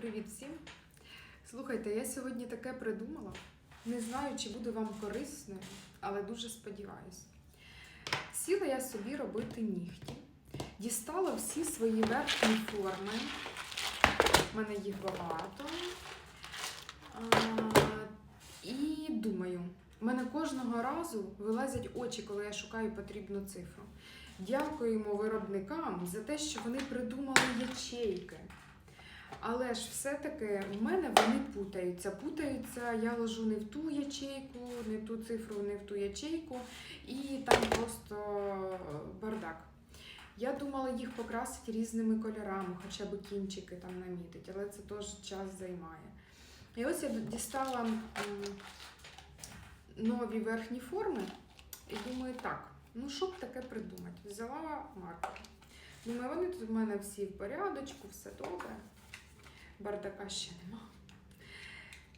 Привіт всім! Слухайте, я сьогодні таке придумала. Не знаю, чи буде вам корисною, але дуже сподіваюся. Сіла я собі робити нігті, дістала всі свої верхні форми. У мене їх багато. І думаю, в мене кожного разу вилазять очі, коли я шукаю потрібну цифру. Дякуємо виробникам за те, що вони придумали ячейки. Але ж все-таки в мене вони путаються. Путаються, я ложу не в ту ячейку, не в ту цифру, не в ту ячейку, і там просто бардак. Я думала їх покрасити різними кольорами, хоча б кінчики там намітить, але це теж час займає. І ось я дістала нові верхні форми і думаю, так, ну що б таке придумати? Взяла маркер. Думаю, вони тут в мене всі в порядочку, все добре. Бардака ще нема.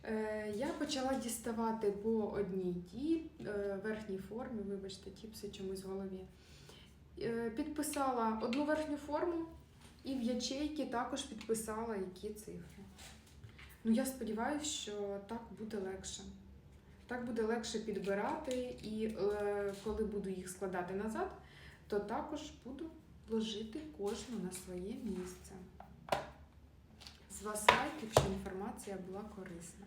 Е, я почала діставати по одній ті е, верхній формі, вибачте, тіпси чомусь в голові. Е, підписала одну верхню форму і в ячейки також підписала, які цифри. Ну, я сподіваюся, що так буде легше. Так буде легше підбирати, і е, коли буду їх складати назад, то також буду вложити кожну на своє місце. З вас лайк, якщо інформація була корисна.